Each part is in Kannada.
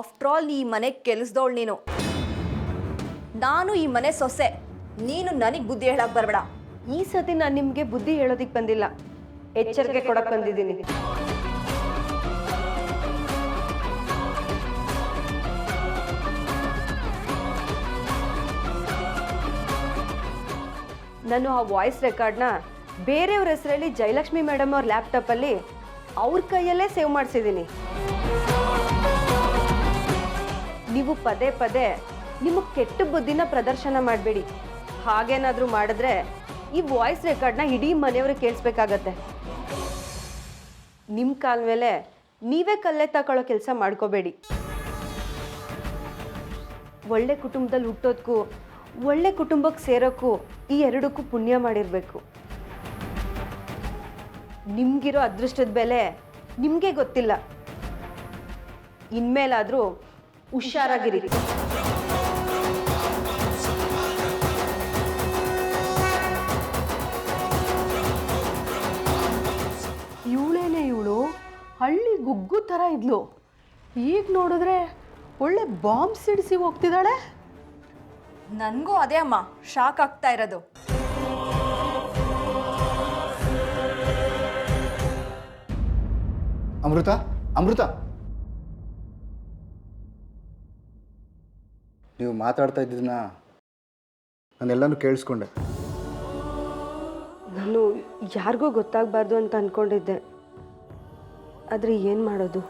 ಆಫ್ಟರ್ ಆಲ್ ಈ ಮನೆ ಕೆಲಸದವಳು ನೀನು. ನಾನು ಈ ಮನೆ ಸೊಸೆ. ನೀನು ನನಗೆ ಬುದ್ಧಿ ಹೇಳಕ್ ಬರಬೇಡ. ಈ ಸತಿ ನಾನು ನಿಮಗೆ ಬುದ್ಧಿ ಹೇಳೋದಿಕ್ ಬಂದಿಲ್ಲ. ಎಚ್ಚರಿಕೆ ಕೊಡಕ್ ಬಂದಿದ್ದೀನಿ. ನಾನು ಆ ವಾಯ್ಸ್ ರೆಕಾರ್ಡ್ನ ಬೇರೆಯವ್ರ ಹೆಸರಲ್ಲಿ ಜಯಲಕ್ಷ್ಮಿ ಮೇಡಮ್ ಅವ್ರ ಲ್ಯಾಪ್ಟಾಪಲ್ಲಿ ಅವ್ರ ಕೈಯಲ್ಲೇ ಸೇವ್ ಮಾಡಿಸಿದ್ದೀನಿ ನೀವು ಪದೇ ಪದೇ ನಿಮ್ಮ ಕೆಟ್ಟ ಬುದ್ಧಿನ ಪ್ರದರ್ಶನ ಮಾಡಬೇಡಿ. ಹಾಗೇನಾದರೂ ಮಾಡಿದ್ರೆ ಈ ವಾಯ್ಸ್ ರೆಕಾರ್ಡ್ನ ಇಡೀ ಮನೆಯವ್ರಿಗೆ ಕೇಳಿಸ್ಬೇಕಾಗತ್ತೆ. ನಿಮ್ಮ ಕಾಲ ಮೇಲೆ ನೀವೇ ಕಲ್ಲೆ ತಗೊಳ್ಳೋ ಕೆಲಸ ಮಾಡ್ಕೋಬೇಡಿ. ಒಳ್ಳೆ ಕುಟುಂಬದಲ್ಲಿ ಹುಟ್ಟೋದಕ್ಕೂ ಒಳ್ಳೆ ಕುಟುಂಬಕ್ಕೆ ಸೇರೋಕ್ಕೂ ಈ ಎರಡಕ್ಕೂ ಪುಣ್ಯ ಮಾಡಿರಬೇಕು. ನಿಮಗಿರೋ ಅದೃಷ್ಟದ ಬೆಲೆ ನಿಮಗೆ ಗೊತ್ತಿಲ್ಲ. ಇನ್ಮೇಲಾದರೂ ಹುಷಾರಾಗಿರಿ. ಇವಳೇನೆ ಇವಳು? ಹಳ್ಳಿ ಗುಗ್ಗು ಥರ ಇದ್ಲು. ಈಗ ನೋಡಿದ್ರೆ ಒಳ್ಳೆ ಬಾಂಬ್ ಸಿಡಿಸಿ ಹೋಗ್ತಿದ್ದಾಳೆ. ನನಗೂ ಅದೇ ಅಮ್ಮ ಶಾಕ್ ಆಗ್ತಾ ಇರೋದು. ಅಮೃತ ಅಮೃತ. ನೀವು ಮಾತಾಡ್ತಾ ಇದ್ದಿದ್ದನ್ನ ನಾನೆಲ್ಲನೂ ಕೇಳಿಸ್ಕೊಂಡೆ. ನಾನು ಯಾರಿಗೂ ಗೊತ್ತಾಗಬಾರ್ದು ಅಂತ ಅಂದ್ಕೊಂಡಿದ್ದೆ ಆದರೆ ಏನು ಮಾಡೋದು?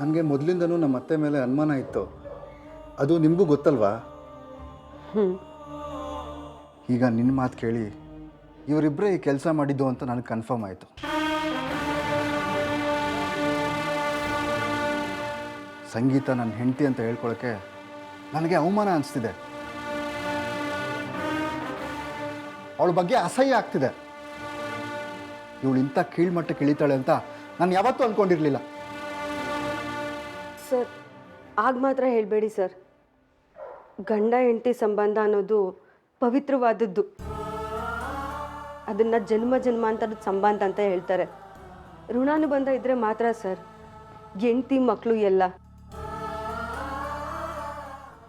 ನನಗೆ ಮೊದಲಿಂದನೂ ನಮ್ಮ ಅತ್ತೆ ಮೇಲೆ ಅನುಮಾನ ಇತ್ತು. ಅದು ನಿಮಗೂ ಗೊತ್ತಲ್ವಾ? ಹ್ಞೂ ಈಗ ನಿನ್ನ ಮಾತು ಕೇಳಿ ಇವರಿಬ್ಬರೇ ಈ ಕೆಲಸ ಮಾಡಿದ್ದು ಅಂತ ನನಗೆ ಕನ್ಫರ್ಮ್ ಆಯಿತು. ಸಂಗೀತ ನನ್ನ ಹೆಂಡತಿ ಅಂತ ಹೇಳ್ಕೊಳಕ್ಕೆ ನನಗೆ ಅವಮಾನ ಅನಿಸ್ತಿದೆ. ಅವಳ ಬಗ್ಗೆ ಅಸಹ್ಯ ಆಗ್ತಿದೆ. ಇವಳು ಇಂಥ ಕೀಳ್ಮಟ್ಟಕ್ಕೆ ಇಳಿತಾಳೆ ಅಂತ ನಾನು ಯಾವತ್ತೂ ಅಂದ್ಕೊಂಡಿರಲಿಲ್ಲ ಸರ್, ಆಗ ಮಾತ್ರ ಹೇಳಬೇಡಿ ಸರ್. ಗಂಡ ಹೆಂಡತಿ ಸಂಬಂಧ ಅನ್ನೋದು ಪವಿತ್ರವಾದದ್ದು. ಅದನ್ನು ಜನ್ಮ ಜನ್ಮಾಂತರದ ಸಂಬಂಧ ಅಂತ ಹೇಳ್ತಾರೆ. ಋಣಾನುಬಂಧ ಇದ್ದರೆ ಮಾತ್ರ ಸರ್. ಹೆಂಡತಿ ಮಕ್ಕಳು ಎಲ್ಲ.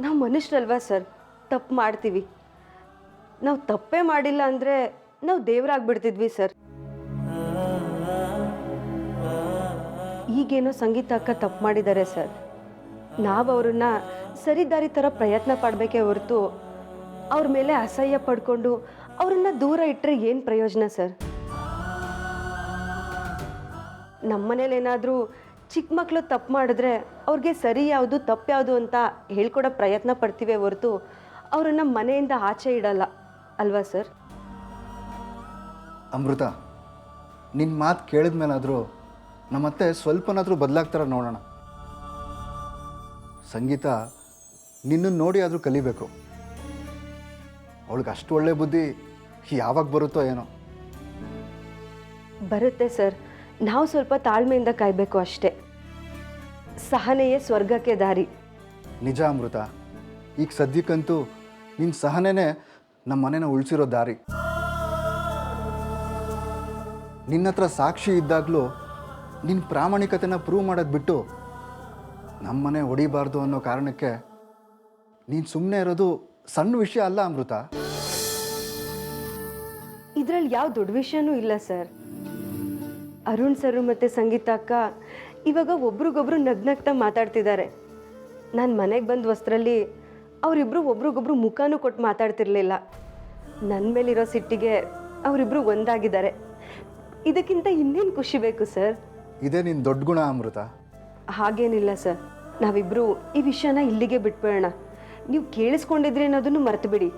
ನಾವು ಮನುಷ್ಯರಲ್ವಾ ಸರ್? ತಪ್ಪು ಮಾಡ್ತೀವಿ. ನಾವು ತಪ್ಪೇ ಮಾಡಿಲ್ಲ ಅಂದರೆ ನಾವು ದೇವರಾಗ್ಬಿಡ್ತಿದ್ವಿ ಸರ್. ಈಗೇನೋ ಸಂಗೀತ ಅಕ್ಕ ತಪ್ಪು ಮಾಡಿದ್ದಾರೆ ಸರ್. ನಾವು ಅವ್ರನ್ನ ಸರಿದಾರಿ ಥರ ಪ್ರಯತ್ನ ಪಡಬೇಕೇ ಹೊರತು ಅವ್ರ ಮೇಲೆ ಅಸಹ್ಯ ಪಡ್ಕೊಂಡು ಅವ್ರನ್ನ ದೂರ ಇಟ್ಟರೆ ಏನು ಪ್ರಯೋಜನ ಸರ್? ನಮ್ಮನೇಲಿ ಏನಾದರೂ ಚಿಕ್ಕ ಮಕ್ಕಳು ತಪ್ಪು ಮಾಡಿದ್ರೆ ಅವ್ರಿಗೆ ಸರಿ ಯಾವುದು ತಪ್ಪು ಯಾವುದು ಅಂತ ಹೇಳ್ಕೊಡೋ ಪ್ರಯತ್ನ ಪಡ್ತೀವಿ ಹೊರತು ಅವರನ್ನು ಮನೆಯಿಂದ ಆಚೆ ಇಡಲ್ಲ. ಅಲ್ವಾ ಸರ್? ಅಮೃತ ನಿನ್ನ ಮಾತು ಕೇಳಿದ ಮೇಲಾದರೂ ನಮ್ಮತ್ತೆ ಸ್ವಲ್ಪನಾದರೂ ಬದಲಾಗ್ತಾರ ನೋಡೋಣ. ಸಂಗೀತ ನಿನ್ನನ್ನು ನೋಡಿ ಆದರೂ ಕಲಿಬೇಕು. ಅವಳಿಗೆ ಅಷ್ಟು ಒಳ್ಳೆ ಬುದ್ಧಿ ಯಾವಾಗ ಬರುತ್ತೋ ಏನೋ. ಬರುತ್ತೆ ಸರ್. ನಾವು ಸ್ವಲ್ಪ ತಾಳ್ಮೆಯಿಂದ ಕಾಯಬೇಕು ಅಷ್ಟೇ. ಸಹನೆಯೇ ಸ್ವರ್ಗಕ್ಕೆ ದಾರಿ. ನಿಜ ಅಮೃತ ಈಗ ಸದ್ಯಕ್ಕಂತೂ ನಿನ್ನ ಸಹನೆನೇ ನಮ್ಮ ಮನೇನ ಉಳಿಸಿರೋ ದಾರಿ. ನಿನ್ನ ಹತ್ರ ಸಾಕ್ಷಿ ಇದ್ದಾಗಲೂ ನಿನ್ನ ಪ್ರಾಮಾಣಿಕತೆನ ಪ್ರೂವ್ ಮಾಡೋದು ಬಿಟ್ಟು ನಮ್ಮನೆ ಹೊಡಿಬಾರ್ದು ಅನ್ನೋ ಕಾರಣಕ್ಕೆ ನೀನು ಸುಮ್ಮನೆ ಇರೋದು ಸಣ್ಣ ವಿಷಯ ಅಲ್ಲ ಅಮೃತ. ಇದರಲ್ಲಿ ಯಾವ ದೊಡ್ಡ ವಿಷಯನೂ ಇಲ್ಲ ಸರ್. ಅರುಣ್ ಸರ್ ಮತ್ತು ಸಂಗೀತ ಅಕ್ಕ ಇವಾಗ ಒಬ್ರಿಗೊಬ್ರು ನಗ್ನಗ್ತಾ ಮಾತಾಡ್ತಿದ್ದಾರೆ. ನಾನು ಮನೆಗೆ ಬಂದ ವಸ್ತ್ರಲ್ಲಿ ಅವರಿಬ್ಬರು ಒಬ್ರಿಗೊಬ್ರು ಮುಖನೂ ಕೊಟ್ಟು ಮಾತಾಡ್ತಿರ್ಲಿಲ್ಲ. ನನ್ನ ಮೇಲಿರೋ ಸಿಟ್ಟಿಗೆ ಅವರಿಬ್ಬರು ಒಂದಾಗಿದ್ದಾರೆ. ಇದಕ್ಕಿಂತ ಇನ್ನೇನು ಖುಷಿ ಬೇಕು ಸರ್? ಇದೇ ನಿನ್ನ ದೊಡ್ಡ ಗುಣ ಅಮೃತ. ಹಾಗೇನಿಲ್ಲ ಸರ್. ನಾವಿಬ್ಬರು ಈ ವಿಷಯನ ಇಲ್ಲಿಗೆ ಬಿಟ್ಬಿಡೋಣ. ನೀವು ಕೇಳಿಸ್ಕೊಂಡಿದ್ರಿ ಅನ್ನೋದನ್ನು ಮರೆತು ಬಿಡಿ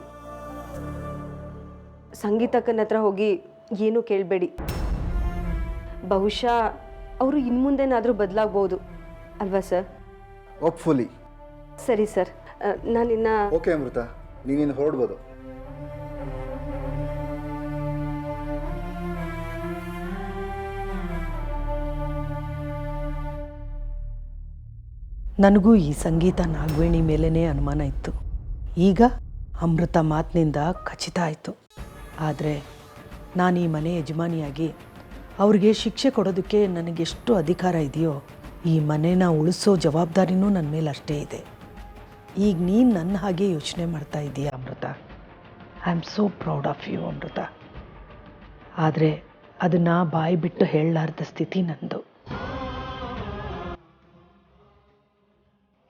ಸಂಗೀತಕ್ಕನ ಹತ್ರ ಹೋಗಿ ಏನೂ ಕೇಳಬೇಡಿ. ಬಹುಶಃ ಅವರು ಇನ್ಮುಂದೆನಾದರೂ ಬದಲಾಗ್ಬೋದು. ಅಲ್ವಾ ಸರ್? ಹೋಪ್ಫುಲಿ ಸರಿ ಸರ್. ನಾನು ಇನ್ನ ಓಕೆ ಅಮೃತ. ನೀನಿನ್ನು ಹೊರಡ್ಬೋದು. ನನಗೂ ಈ ಸಂಗೀತ ನಾಗವೇಣಿ ಮೇಲೇ ಅನುಮಾನ ಇತ್ತು. ಈಗ ಅಮೃತ ಮಾತಿನಿಂದ ಖಚಿತ ಆಯಿತು. ಆದರೆ ನಾನು ಈ ಮನೆ ಯಜಮಾನಿಯಾಗಿ ಅವ್ರಿಗೆ ಶಿಕ್ಷೆ ಕೊಡೋದಕ್ಕೆ ನನಗೆಷ್ಟು ಅಧಿಕಾರ ಇದೆಯೋ, ಈ ಮನೆನ ಉಳಿಸೋ ಜವಾಬ್ದಾರಿನೂ ನನ್ನ ಮೇಲೆ ಅಷ್ಟೇ ಇದೆ. ಈಗ ನೀನು ನನ್ನ ಹಾಗೆ ಯೋಚನೆ ಮಾಡ್ತಾ ಇದ್ದೀಯ Amrutha? I am so proud of you Amrutha. ಆದರೆ ಅದನ್ನು ಬಾಯಿ ಬಿಟ್ಟು ಹೇಳಲಾರ್ದ ಸ್ಥಿತಿ ನಂದು.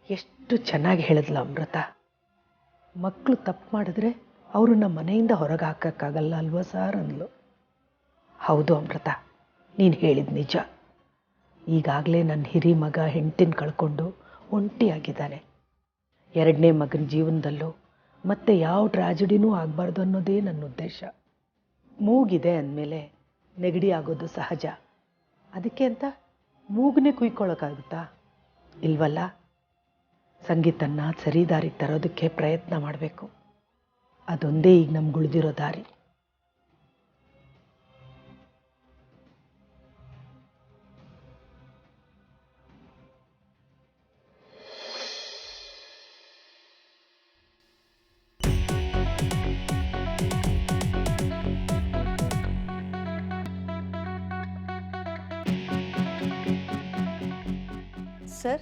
ಎಷ್ಟು ಚೆನ್ನಾಗಿ ಹೇಳಿದ್ಲ, ಅಮೃತ. ಮಕ್ಕಳು ತಪ್ಪು ಮಾಡಿದ್ರೆ ಅವ್ರನ್ನ ಮನೆಯಿಂದ ಹೊರಗೆ ಹಾಕೋಕ್ಕಾಗಲ್ಲ ಅಲ್ವಾ ಸರ್ ಅಂದ್ಲು. ಹೌದು, ಅಮೃತ. ನೀನು ಹೇಳಿದ ನಿಜ. ಈಗಾಗಲೇ ನನ್ನ ಹಿರಿ ಮಗ ಹೆಂಡತಿನ ಕಳ್ಕೊಂಡು ಒಂಟಿಯಾಗಿದ್ದಾನೆ. ಎರಡನೇ ಮಗನ ಜೀವನದಲ್ಲೂ ಮತ್ತೆ ಯಾವ ಟ್ರಾಜಿಡಿನೂ ಆಗಬಾರ್ದು ಅನ್ನೋದೇ ನನ್ನ ಉದ್ದೇಶ. ಮೂಗಿದೆ ಅಂದಮೇಲೆ ನೆಗಡಿ ಆಗೋದು ಸಹಜ. ಅದಕ್ಕೆ ಅಂತ ಮೂಗನ್ನೇ ಕುಯ್ಕೊಳ್ಳೋಕ್ಕಾಗುತ್ತಾ ಇಲ್ವಲ್ಲ? ಸಂಗೀತನ ಸರಿ ದಾರಿಗೆ ತರೋದಕ್ಕೆ ಪ್ರಯತ್ನ ಮಾಡಬೇಕು. ಅದೊಂದೇ ಈಗ ನಮ್ಗೆ ಉಳಿದಿರೋ ದಾರಿ. ಸರ್?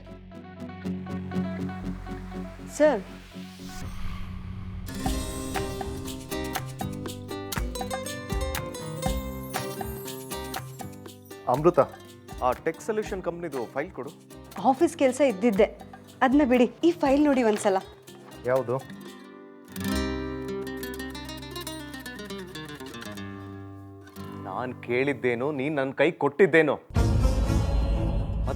ಸರ್? ಅಮೃತ ಆ ಟೆಕ್ ಸೊಲ್ಯೂಷನ್ ಕಂಪ್ನಿದು ಫೈಲ್ ಕೊಡು. ಆಫೀಸ್ ಕೆಲಸ ಇದ್ದಿದ್ದೆ. ಅದನ್ನ ಬಿಡಿ ಈ ಫೈಲ್ ನೋಡಿ ಒಂದ್ಸಲ. ಯಾವುದು? ನಾನು ಕೇಳಿದ್ದೇನು ನೀನು ನನ್ನ ಕೈ ಕೊಟ್ಟಿದ್ದೇನು?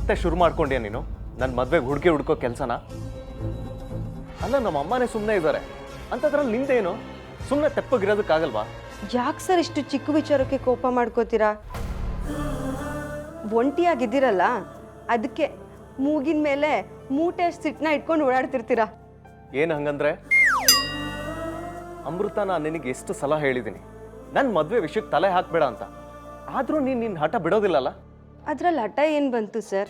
ಮತ್ತೆ ಶುರು ಮಾಡ್ಕೊಂಡೆ ನೀನು? ನನ್ನ ಮದ್ವೆಗೆ ಹುಡುಗಿ ಹುಡ್ಕೋ ಕೆಲಸನ? ಅಲ್ಲ ನಮ್ಮ ಅಮ್ಮನೇ ಸುಮ್ಮನೆ ಇದ್ದಾರೆ ಅಂಥದ್ರಲ್ಲಿ ನಿಂದೇನು? ಸುಮ್ಮನೆ ತೆಪ್ಪಗಿರೋದಕ್ಕಾಗಲ್ವಾ? ಯಾಕೆ ಸರ್ ಇಷ್ಟು ಚಿಕ್ಕ ವಿಚಾರಕ್ಕೆ ಕೋಪ ಮಾಡ್ಕೋತೀರಾ? ಒಂಟಿಯಾಗಿದ್ದೀರಲ್ಲ ಅದಕ್ಕೆ ಮೂಗಿನ ಮೇಲೆ ಮೂಟೆ ಸಿಟ್ಟನ್ನ ಇಟ್ಕೊಂಡು ಓಡಾಡ್ತಿರ್ತೀರಾ? ಏನು ಹಂಗಂದ್ರೆ? ಅಮೃತ ನಾನು ನಿನಗೆ ಎಷ್ಟು ಸಲ ಹೇಳಿದ್ದೀನಿ ನನ್ನ ಮದುವೆ ವಿಷಯಕ್ಕೆ ತಲೆ ಹಾಕಬೇಡ ಅಂತ. ಆದರೂ ನೀನು ನಿನ್ನ ಹಠ ಬಿಡೋದಿಲ್ಲಲ್ಲ? ಅದ್ರಲ್ಲಿ ಹಠ ಏನು ಬಂತು ಸರ್?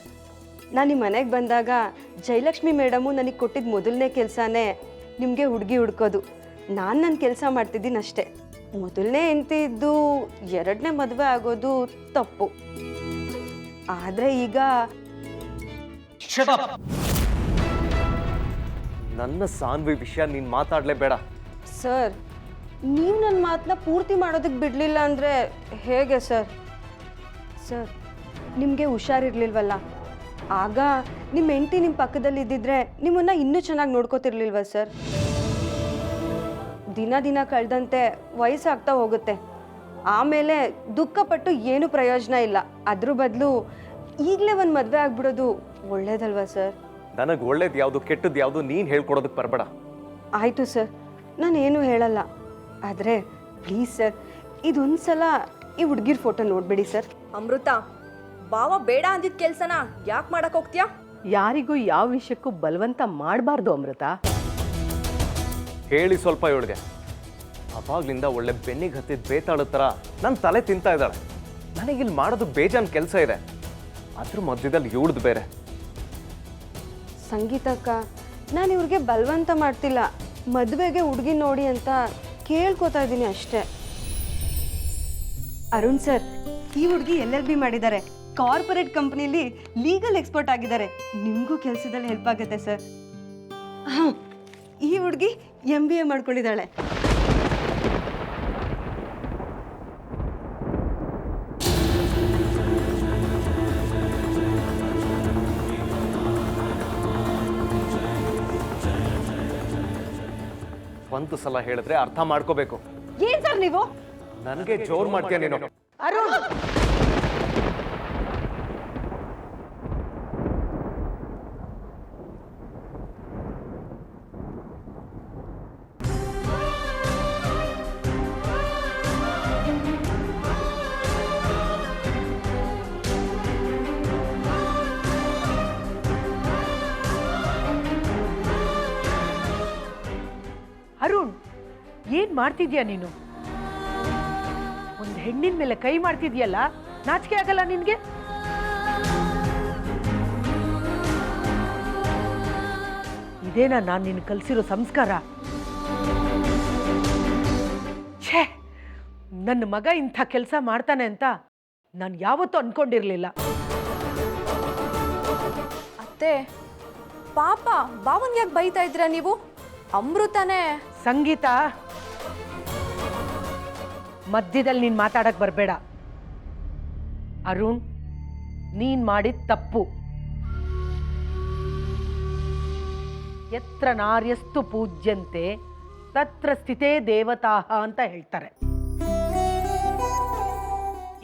ನಾನು ನಿಮ್ಮ ಮನೆಗೆ ಬಂದಾಗ ಜಯಲಕ್ಷ್ಮಿ ಮೇಡಮು ನನಗೆ ಕೊಟ್ಟಿದ್ದ ಮೊದಲನೇ ಕೆಲಸನೇ ನಿಮಗೆ ಹುಡುಗಿ ಹುಡ್ಕೋದು. ನಾನು ನನ್ನ ಕೆಲಸ ಮಾಡ್ತಿದ್ದೀನಿ ಅಷ್ಟೇ. ಮೊದಲನೇ ಹೆಂಡತಿ ಇದ್ದು ಎರಡನೇ ಮದುವೆ ಆಗೋದು ತಪ್ಪು. ಆದರೆ ಈಗ ನನ್ನ ಸಾನ್ವಿ ವಿಷಯ ನೀನು ಮಾತಾಡಲೇಬೇಡ. ಸರ್ ನೀವು ನನ್ನ ಮಾತನ್ನ ಪೂರ್ತಿ ಮಾಡೋದಕ್ಕೆ ಬಿಡಲಿಲ್ಲ ಅಂದರೆ ಹೇಗೆ ಸರ್? ಸರ್ ನಿಮಗೆ ಹುಷಾರಿರಲಿಲ್ವಲ್ಲ? ಆಗ ನಿಮ್ಮ ಹೆಂಡತಿ ನಿಮ್ಮ ಪಕ್ಕದಲ್ಲಿ ಇದ್ದಿದ್ರೆ ನಿಮ್ಮನ್ನು ಇನ್ನೂ ಚೆನ್ನಾಗಿ ನೋಡ್ಕೋತಿರ್ಲಿಲ್ವ ಸರ್? ದಿನ ದಿನ ಕಳೆದಂತೆ ವಯಸ್ಸಾಗ್ತಾ ಹೋಗುತ್ತೆ. ಆಮೇಲೆ ದುಃಖಪಟ್ಟು ಏನು ಪ್ರಯೋಜನ ಇಲ್ಲ. ಅದ್ರ ಬದಲು ಈಗಲೇ ಒಂದು ಮದುವೆ ಆಗ್ಬಿಡೋದು ಒಳ್ಳೇದಲ್ವಾ ಸರ್? ನನಗೆ ಒಳ್ಳೇದು ಯಾವುದು ಕೆಟ್ಟದ್ದು ಯಾವುದು ನೀನು ಹೇಳ್ಕೊಡೋದಕ್ಕೆ ಬರಬೇಡ. ಆಯಿತು ಸರ್. ನಾನು ಏನು ಹೇಳಲ್ಲ. ಆದರೆ ಪ್ಲೀಸ್ ಸರ್ ಇದೊಂದು ಸಲ ಈ ಹುಡುಗಿರ್ ಫೋಟೋ ನೋಡಬೇಡಿ ಸರ್. ಅಮೃತ ಬಾವ ಬೇಡ ಅಂದಿದ್ದ ಕೆಲ್ಸನ ಯಾಕೆ ಮಾಡಕ್ ಹೋಗ್ತೀಯಾ? ಯಾರಿಗೂ ಯಾವ ವಿಷಯಕ್ಕೂ ಬಲವಂತ ಮಾಡಬಾರ್ದು ಅಮೃತ. ಹೇಳಿ ಸ್ವಲ್ಪ ಇವಳಿಗೆ. ಅವಾಗ್ಲಿಂದ ಒಳ್ಳೆ ಬೆನ್ನಿಗೆ ಹತ್ತಿದ ಬೇತಾಳದ ಥರ ನನ್ನ ತಲೆ ತಿಂತಾ ಇದ್ದಾಳೆ. ನನಗಿಲ್ಲಿ ಮಾಡೋದು ಬೇಜಾನ್ ಕೆಲಸ ಇದೆ. ಅದ್ರ ಮಧ್ಯದಲ್ಲಿ ಇವಳ್ದು ಬೇರೆ. ಸಂಗೀತಕ್ಕ ನಾನು ಇವ್ರಿಗೆ ಬಲವಂತ ಮಾಡ್ತಿಲ್ಲ. ಮದುವೆಗೆ ಹುಡುಗಿ ನೋಡಿ ಅಂತ ಕೇಳ್ಕೊತಾ ಇದ್ದೀನಿ ಅಷ್ಟೇ. ಅರುಣ್ ಸರ್ ಈ ಹುಡುಗಿ ಎಲ್ ಎಲ್ ಬಿ ಮಾಡಿದ್ದಾರೆ? ಕಾರ್ಪೊರೇಟ್ ಕಂಪ್ನಿಲಿ ಲೀಗಲ್ ಎಕ್ಸ್ಪರ್ಟ್ ಆಗಿದ್ದಾರೆ. ನಿಮಗೂ ಕೆಲಸದಲ್ಲಿ ಹೆಲ್ಪ್ ಆಗುತ್ತೆ ಸರ್ ಹಾಂ ಈ ಹುಡುಗಿ ಎಂ ಬಿ ಎ ಮಾಡ್ಕೊಂಡಿದ್ದಾಳೆ. ಒಂದು ಸಲ ಹೇಳಿದ್ರೆ ಅರ್ಥ ಮಾಡ್ಕೋಬೇಕು. ಏನ್ ಸರ್ ನೀವು? ನನಗೆ ಜೋರ್ ಮಾಡ್ತೀಯ ನೀನು. ಅರುಣ್ ಅರುಣ್! ಮಾಡ್ತಿದ್ಯಾ ನೀನು? ಒಂದು ಹೆಣ್ಣಿನ ಮೇಲೆ ಕೈ ಮಾಡ್ತಿದ್ಯಲ್ಲ ನಾಚಿಕೆ ಆಗಲ್ಲ ನಿನ್ಗೆ? ಇದೇನಾ ನಾನು ನಿನ್ ಕಲಿಸಿರೋ ಸಂಸ್ಕಾರ? ಛೇ ನನ್ನ ಮಗ ಇಂಥ ಕೆಲಸ ಮಾಡ್ತಾನೆ ಅಂತ ನಾನು ಯಾವತ್ತೂ ಅನ್ಕೊಂಡಿರ್ಲಿಲ್ಲ. ಅತ್ತೆ ಪಾಪ ಬಾವನ್ಗೆ ಯಾಕೆ ಬೈತಾ ಇದ್ದೀರಾ ನೀವು? ಅಮೃತನೇ? ಸಂಗೀತ? ಮಧ್ಯದಲ್ಲಿ ನೀನು ಮಾತಾಡಕ್ಕೆ ಬರಬೇಡ. ಅರುಣ್, ನೀನು ಮಾಡಿದ ತಪ್ಪು. ಎತ್ರ ನಾರ್ಯಸ್ತು ಪೂಜ್ಯಂತೆ, ತತ್ರ ಸ್ಥಿತೇ ದೇವತಾಹ ಅಂತ ಹೇಳ್ತಾರೆ.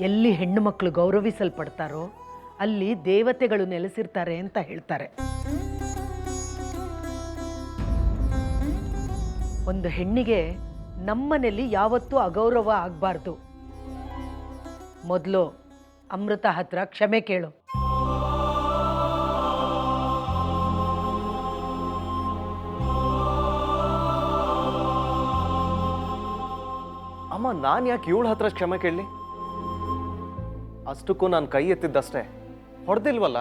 ಎಲ್ಲಿ ಹೆಣ್ಣು ಮಕ್ಕಳು ಗೌರವಿಸಲ್ಪಡ್ತಾರೋ, ಅಲ್ಲಿ ದೇವತೆಗಳು ನೆಲೆಸಿರ್ತಾರೆ ಅಂತ ಹೇಳ್ತಾರೆ. ಒಂದು ಹೆಣ್ಣಿಗೆ ನಮ್ಮನೇಲಿ ಯಾವತ್ತೂ ಅಗೌರವ ಆಗಬಾರ್ದು. ಮೊದಲು ಅಮೃತ ಹತ್ರ ಕ್ಷಮೆ ಕೇಳು. ಅಮ್ಮ ನಾನು ಯಾಕೆ ಇವಳ ಹತ್ರ ಕ್ಷಮೆ ಕೇಳಲಿ? ಅಷ್ಟಕ್ಕೂ ನಾನು ಕೈ ಎತ್ತಿದ್ದಷ್ಟೇ. ಹೊಡೆದಿಲ್ವಲ್ಲ?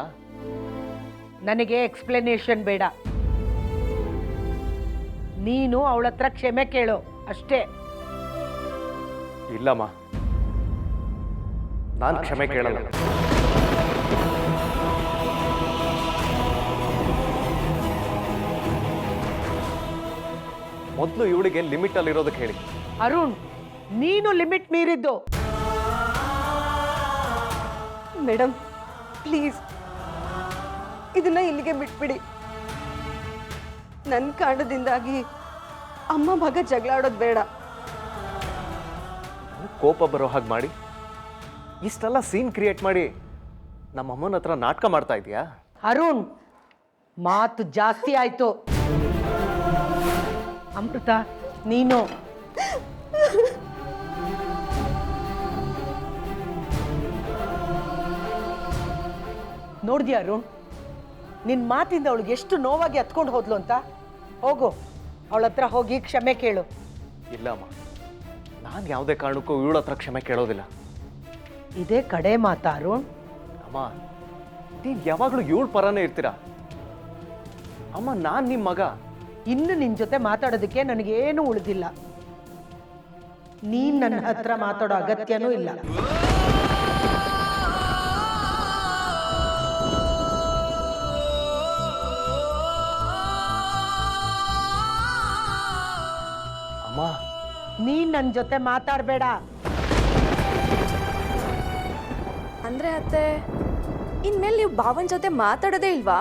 ನನಗೆ ಎಕ್ಸ್ಪ್ಲನೇಷನ್ ಬೇಡ. ನೀನು ಅವಳ ಹತ್ರ ಕ್ಷಮೆ ಕೇಳು. ಅಷ್ಟೇ. ಇಲ್ಲಮ್ಮ. ನಾನು ಕ್ಷಮೆ ಕೇಳಲ್ಲ. ಮೊದಲು ಇವಳಿಗೆ ಲಿಮಿಟ್ ಅಲ್ಲಿ ಇರೋದಕ್ಕೆ ಹೇಳಿ. ಅರುಣ್ ನೀನು ಲಿಮಿಟ್ ಮೀರಿದ್ದು. Madam please. ಇದನ್ನ ಇಲ್ಲಿಗೆ ಬಿಟ್ಬಿಡಿ. ನನ್ನ ಕಾರಣದಿಂದಾಗಿ ಅಮ್ಮ ಭಾಗ ಜಗಳ ಆಡೋದು ಬೇಡ. ಕೋಪ ಬರೋ ಹಾಗೆ ಮಾಡಿ. ಇಷ್ಟೆಲ್ಲ ಸೀನ್ ಕ್ರಿಯೇಟ್ ಮಾಡಿ ನಮ್ಮ ಅಮ್ಮನ ಹತ್ರ ನಾಟಕ ಮಾಡ್ತಾ ಇದೀಯಾ ಅರುಣ್ ಮಾತು ಜಾಸ್ತಿ ಆಯ್ತು. ಅಮೃತ ನೀನು. ನೋಡ್ದ್ಯಾ ಅರುಣ್ ನಿನ್ನ ಮಾತಿಂದ ಅವಳಿಗೆ ಎಷ್ಟು ನೋವಾಗಿ ಹತ್ಕೊಂಡು ಹೋದ್ಲು ಅಂತ? ಹೋಗು. ಅವಳ ಹತ್ರ ಹೋಗಿ ಕ್ಷಮೆ ಕೇಳು. ಇಲ್ಲ ಅಮ್ಮ ನಾನು ಯಾವುದೇ ಕಾರಣಕ್ಕೂ ಇವಳ ಹತ್ರ ಕ್ಷಮೆ ಕೇಳೋದಿಲ್ಲ. ಇದೇ ಕಡೆ ಮಾತಾ ಅರುಣ್. ಅಮ್ಮ ನೀವು ಯಾವಾಗಲೂ ಇವಳ ಪರನೇ ಇರ್ತೀರಾ? ಅಮ್ಮ ನಾನು ನಿಮ್ಮ ಮಗ. ಇನ್ನು ನಿನ್ನ ಜೊತೆ ಮಾತಾಡೋದಕ್ಕೆ ನನಗೇನು ಉಳಿದಿಲ್ಲ. ನೀನ್ ನನ್ನ ಹತ್ರ ಮಾತಾಡೋ ಅಗತ್ಯನೂ ಇಲ್ಲ. ನೀನ್ ನನ್ನ ಜೊತೆ ಮಾತಾಡಬೇಡ. ಅಂದ್ರೆ ಅತ್ತೆ, ಇನ್ಮೇಲೆ ನೀವು ಬಾವನ್ ಜೊತೆ ಮಾತಾಡೋದೇ ಇಲ್ವಾ?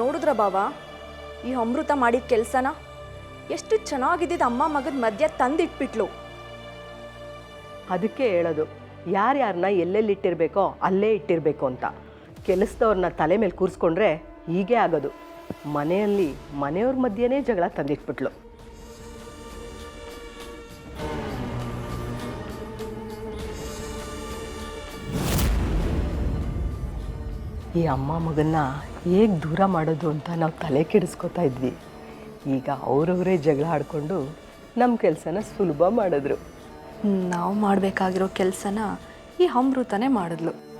ನೋಡಿದ್ರ ಬಾವ ಈ ಅಮೃತ ಮಾಡಿದ ಕೆಲಸನ? ಎಷ್ಟು ಚೆನ್ನಾಗಿದ್ದಿದ್ದು ಅಮ್ಮ ಮಗದ ಮಧ್ಯ ತಂದಿಟ್ಬಿಟ್ಲು. ಅದಕ್ಕೆ ಹೇಳೋದು ಯಾರ್ಯಾರನ್ನ ಎಲ್ಲೆಲ್ಲಿ ಇಟ್ಟಿರ್ಬೇಕೋ ಅಲ್ಲೇ ಇಟ್ಟಿರಬೇಕು ಅಂತ. ಕೆಲಸದವ್ರನ್ನ ತಲೆ ಮೇಲೆ ಕೂರಿಸ್ಕೊಂಡ್ರೆ ಹೀಗೆ ಆಗೋದು. ಮನೆಯಲ್ಲಿ ಮನೆಯವ್ರ ಮಧ್ಯೆನೇ ಜಗಳ ತಂದಿಟ್ಬಿಟ್ಲು. ಈ ಅಮ್ಮ ಮಗನ್ನ ಹೇಗೆ ದೂರ ಮಾಡೋದು ಅಂತ ನಾವು ತಲೆ ಕೆಡಿಸ್ಕೊತಾ ಇದ್ವಿ. ಈಗ ಅವರವರೇ ಜಗಳ ಆಡಿಕೊಂಡು ನಮ್ಮ ಕೆಲಸನ ಸುಲಭ ಮಾಡಿದ್ರು. ನಾವು ಮಾಡಬೇಕಾಗಿರೋ ಕೆಲಸನ ಈ ಅಮೃತನೇ ಮಾಡಿದ್ಲು.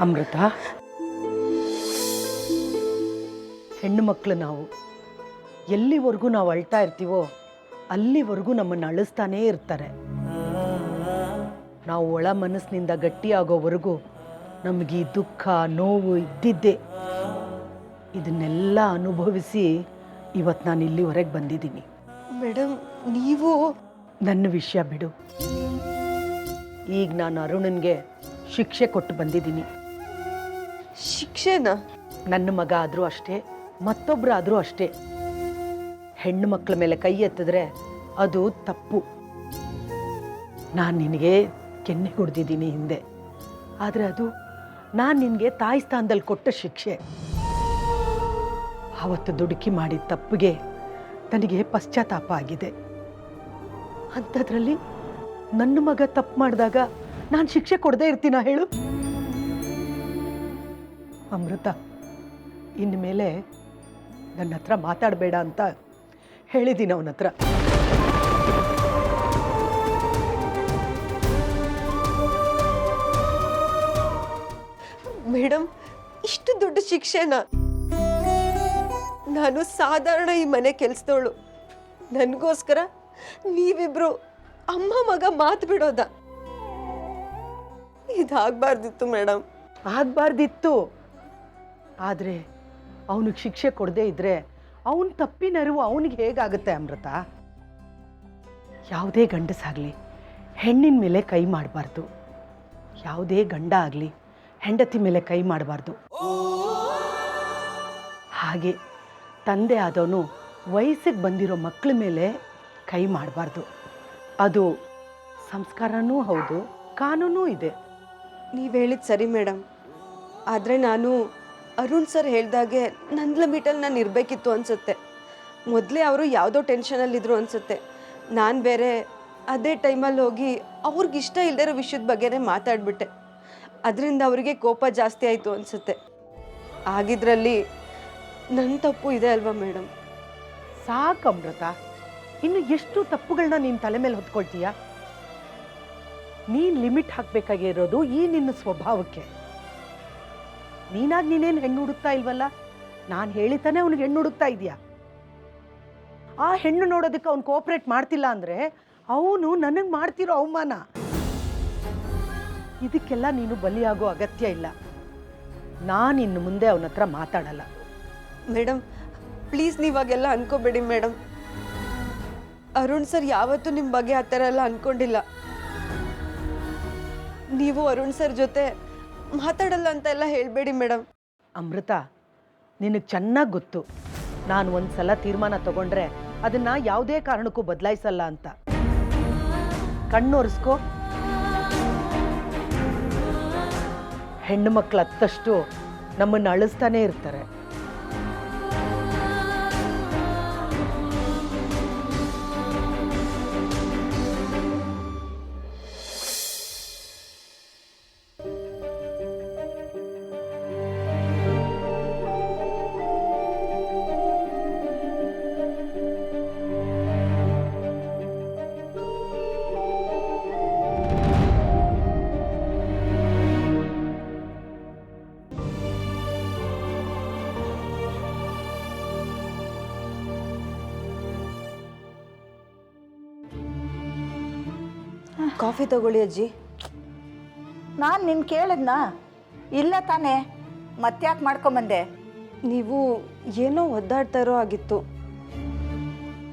ಅಮೃತ. ಹೆಣ್ಣು ಮಕ್ಕಳು ನಾವು ಎಲ್ಲಿವರೆಗೂ ನಾವು ಅಳ್ತಾ ಇರ್ತೀವೋ ಅಲ್ಲಿವರೆಗೂ ನಮ್ಮನ್ನು ಅಳಿಸ್ತಾನೇ ಇರ್ತಾರೆ. ನಾವು ಒಳ ಮನಸ್ಸಿನಿಂದ ಗಟ್ಟಿಯಾಗೋವರೆಗೂ ನಮಗೆ ಈ ದುಃಖ ನೋವು ಇದ್ದಿದ್ದೇ. ಇದನ್ನೆಲ್ಲ ಅನುಭವಿಸಿ ಇವತ್ತು ನಾನು ಇಲ್ಲಿವರೆಗೆ ಬಂದಿದ್ದೀನಿ. ಮೇಡಮ್ ನೀವು? ನನ್ನ ವಿಷಯ ಬಿಡು. ಈಗ ನಾನು ಅರುಣನ್ಗೆ ಶಿಕ್ಷೆ ಕೊಟ್ಟು ಬಂದಿದ್ದೀನಿ. ಶಿಕ್ಷೆನಾ? ನನ್ನ ಮಗ ಆದರೂ ಅಷ್ಟೇ ಮತ್ತೊಬ್ಬರಾದರೂ ಅಷ್ಟೇ. ಹೆಣ್ಣು ಮಕ್ಕಳ ಮೇಲೆ ಕೈ ಎತ್ತಿದ್ರೆ ಅದು ತಪ್ಪು. ನಾನು ನಿನಗೆ ಕೆನ್ನೆ ಹೊಡೆದಿದ್ದೀನಿ ಹಿಂದೆ. ಆದರೆ ಅದು ನಾನು ನಿನಗೆ ತಾಯಿ ಸ್ಥಾನದಲ್ಲಿ ಕೊಟ್ಟ ಶಿಕ್ಷೆ. ಅವತ್ತು ದುಡುಕಿ ಮಾಡಿದ ತಪ್ಪಿಗೆ ನನಗೆ ಪಶ್ಚಾತ್ತಾಪ ಆಗಿದೆ. ಅಂಥದ್ರಲ್ಲಿ ನನ್ನ ಮಗ ತಪ್ಪು ಮಾಡಿದಾಗ ನಾನು ಶಿಕ್ಷೆ ಕೊಡದೇ ಇರ್ತೀನ ಹೇಳು? ಅಮೃತ ಇನ್ಮೇಲೆ ನನ್ನ ಹತ್ರ ಮಾತಾಡಬೇಡ ಅಂತ ಹೇಳಿದ್ದೀನಿ ಅವನ ಹತ್ರ. ಮೇಡಮ್ ಇಷ್ಟು ದೊಡ್ಡ ಶಿಕ್ಷೆನ ನಾನು ಸಾಧಾರಣ ಈ ಮನೆ ಕೆಲ್ಸದವಳು. ನನಗೋಸ್ಕರ ನೀವಿಬ್ರು ಅಮ್ಮ ಮಗ ಮಾತು ಬಿಡೋದ. ಇದಾಗಬಾರ್ದಿತ್ತು ಮೇಡಮ್ ಆಗಬಾರ್ದಿತ್ತು. ಆದರೆ ಅವನಿಗೆ ಶಿಕ್ಷೆ ಕೊಡದೇ ಇದ್ರೆ ಅವನ ತಪ್ಪಿನ ಅರಿವು ಅವನಿಗೆ ಹೇಗಾಗುತ್ತೆ ಅಮೃತ? ಯಾವುದೇ ಗಂಡಸಾಗಲಿ, ಹೆಣ್ಣಿನ ಮೇಲೆ ಕೈ ಮಾಡಬಾರ್ದು. ಯಾವುದೇ ಗಂಡ ಆಗಲಿ, ಹೆಂಡತಿ ಮೇಲೆ ಕೈ ಮಾಡಬಾರ್ದು. ಹಾಗೆ ತಂದೆ ಆದವನು ವಯಸ್ಸಿಗೆ ಬಂದಿರೋ ಮಕ್ಕಳ ಮೇಲೆ ಕೈ ಮಾಡಬಾರ್ದು. ಅದು ಸಂಸ್ಕಾರನೂ ಹೌದು, ಕಾನೂನೂ ಇದೆ. ನೀವು ಹೇಳಿದ ಸರಿ ಮೇಡಮ್ ಆದರೆ ನಾನು ಅರುಣ್ ಸರ್ ಹೇಳ್ದಾಗೆ ನನ್ನ ಲಿಮಿಟಲ್ಲಿ ನಾನು ಇರಬೇಕಿತ್ತು ಅನಿಸುತ್ತೆ. ಮೊದಲೇ ಅವರು ಯಾವುದೋ ಟೆನ್ಷನಲ್ಲಿದ್ದರು ಅನಿಸುತ್ತೆ. ನಾನು ಬೇರೆ ಅದೇ ಟೈಮಲ್ಲಿ ಹೋಗಿ ಅವ್ರಿಗೆ ಇಷ್ಟ ಇಲ್ಲದೇ ಇರೋ ವಿಷಯದ ಬಗ್ಗೆನೇ ಮಾತಾಡಿಬಿಟ್ಟೆ. ಅದರಿಂದ ಅವರಿಗೆ ಕೋಪ ಜಾಸ್ತಿ ಆಯಿತು ಅನಿಸುತ್ತೆ. ಆಗಿದ್ರಲ್ಲಿ ನನ್ನ ತಪ್ಪು ಇದೆ ಅಲ್ವಾ ಮೇಡಮ್ ಸಾಕು ಅಮೃತ. ಇನ್ನು ಎಷ್ಟು ತಪ್ಪುಗಳನ್ನ ನೀನು ತಲೆ ಮೇಲೆ ಹೊತ್ಕೊಳ್ತೀಯ? ನೀನು ಲಿಮಿಟ್ ಹಾಕಬೇಕಾಗಿರೋದು ಈ ನಿನ್ನ ಸ್ವಭಾವಕ್ಕೆ. ನೀನಾಗಿ ನೀನೇನು ಹೆಣ್ಣು ಹುಡುಕ್ತಾ ಇಲ್ವಲ್ಲ? ನಾನು ಹೇಳಿತಾನೆ ಅವ್ನಿಗೆ ಹೆಣ್ಣು ಹುಡುಕ್ತಾ ಇದೆಯಾ? ಆ ಹೆಣ್ಣು ನೋಡೋದಕ್ಕೆ ಅವ್ನು ಕೋಆಪ್ರೇಟ್ ಮಾಡ್ತಿಲ್ಲ ಅಂದರೆ ಅವನು ನನಗೆ ಮಾಡ್ತಿರೋ ಅವಮಾನ. ಇದಕ್ಕೆಲ್ಲ ನೀನು ಬಲಿಯಾಗೋ ಅಗತ್ಯ ಇಲ್ಲ. ನಾನು ಇನ್ನು ಮುಂದೆ ಅವನ ಹತ್ರ ಮಾತಾಡಲ್ಲ. ಮೇಡಮ್ ಪ್ಲೀಸ್ ನೀವಾಗೆಲ್ಲ ಅನ್ಕೋಬೇಡಿ ಮೇಡಮ್ ಅರುಣ್ ಸರ್ ಯಾವತ್ತೂ ನಿಮ್ಮ ಬಗ್ಗೆ ಆ ಥರ ಎಲ್ಲ ಅನ್ಕೊಂಡಿಲ್ಲ. ನೀವು ಅರುಣ್ ಸರ್ ಜೊತೆ ಮಾತಾಡಲ್ಲ ಅಂತ ಎಲ್ಲ ಹೇಳಬೇಡಿ ಮೇಡಮ್. ಅಮೃತ, ನಿನಗೆ ಚೆನ್ನಾಗಿ ಗೊತ್ತು. ನಾನು ಒಂದು ಸಲ ತೀರ್ಮಾನ ತಗೊಂಡ್ರೆ ಅದನ್ನ ಯಾವುದೇ ಕಾರಣಕ್ಕೂ ಬದಲಾಯಿಸಲ್ಲ ಅಂತ. ಕಣ್ಣೊರೆಸ್ಕೋ. ಹೆಣ್ಣು ಮಕ್ಕಳು ಹತ್ತಷ್ಟು ನಮ್ಮನ್ನು ಅಳಿಸ್ತಾನೆ ಇರ್ತಾರೆ. ಕಾಫಿ ತಗೊಳ್ಳಿ ಅಜ್ಜಿ. ನಾನು ನಿನ್ನ ಕೇಳಿದ್ನ? ಇಲ್ಲ ತಾನೇ ಮತ್ತ್ಯಾಕೆ ಮಾಡ್ಕೊಂಬಂದೆ? ನೀವು ಏನೋ ಒದ್ದಾಡ್ತಾ ಇರೋ ಆಗಿತ್ತು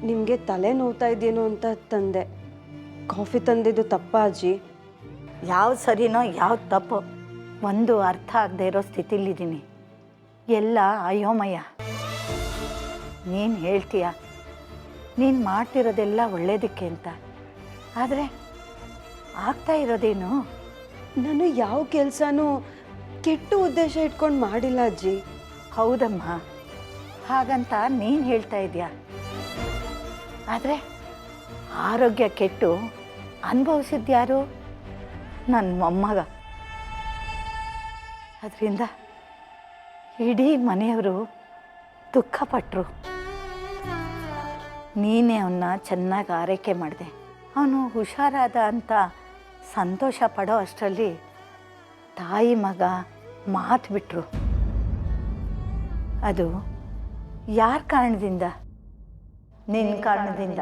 ನಿಮಗೆ ತಲೆ ನೋವ್ತಾ ಇದೇನೋ ಅಂತ ತಂದೆ. ಕಾಫಿ ತಂದಿದ್ದು ತಪ್ಪ ಅಜ್ಜಿ. ಯಾವ ಸರಿನೋ ಯಾವ ತಪ್ಪು ಒಂದು ಅರ್ಥ ಆಗದೆ ಇರೋ ಸ್ಥಿತಿಲಿದ್ದೀನಿ. ಎಲ್ಲ ಅಯೋಮಯ. ನೀನು ಹೇಳ್ತೀಯ? ನೀನು ಮಾಡ್ತಿರೋದೆಲ್ಲ ಒಳ್ಳೇದಕ್ಕೆ ಅಂತ. ಆದರೆ ಆಗ್ತಾ ಇರೋದೇನು? ನಾನು ಯಾವ ಕೆಲಸನೂ ಕೆಟ್ಟ ಉದ್ದೇಶ ಇಟ್ಕೊಂಡು ಮಾಡಿಲ್ಲ ಅಜ್ಜಿ. ಹೌದಮ್ಮ. ಹಾಗಂತ ನೀನು ಹೇಳ್ತಾ ಇದೆಯಾ? ಆದರೆ ಆರೋಗ್ಯ ಕೆಟ್ಟು ಅನುಭವಿಸಿದ್ಯಾರು ನನ್ನ ಮೊಮ್ಮಗ. ಅದರಿಂದ ಇಡೀ ಮನೆಯವರು ದುಃಖಪಟ್ಟರು ನೀನೇ ಅವನ್ನ ಚೆನ್ನಾಗಿ ಆರೈಕೆ ಮಾಡಿದೆ. ಅವನು ಹುಷಾರಾದ ಅಂತ ಸಂತೋಷ ಪಡೋ ಅಷ್ಟರಲ್ಲಿ ತಾಯಿ ಮಗ ಮಾತು ಬಿಟ್ಟರು ಅದು ಯಾರ ಕಾರಣದಿಂದ? ನಿನ್ನ ಕಾರಣದಿಂದ.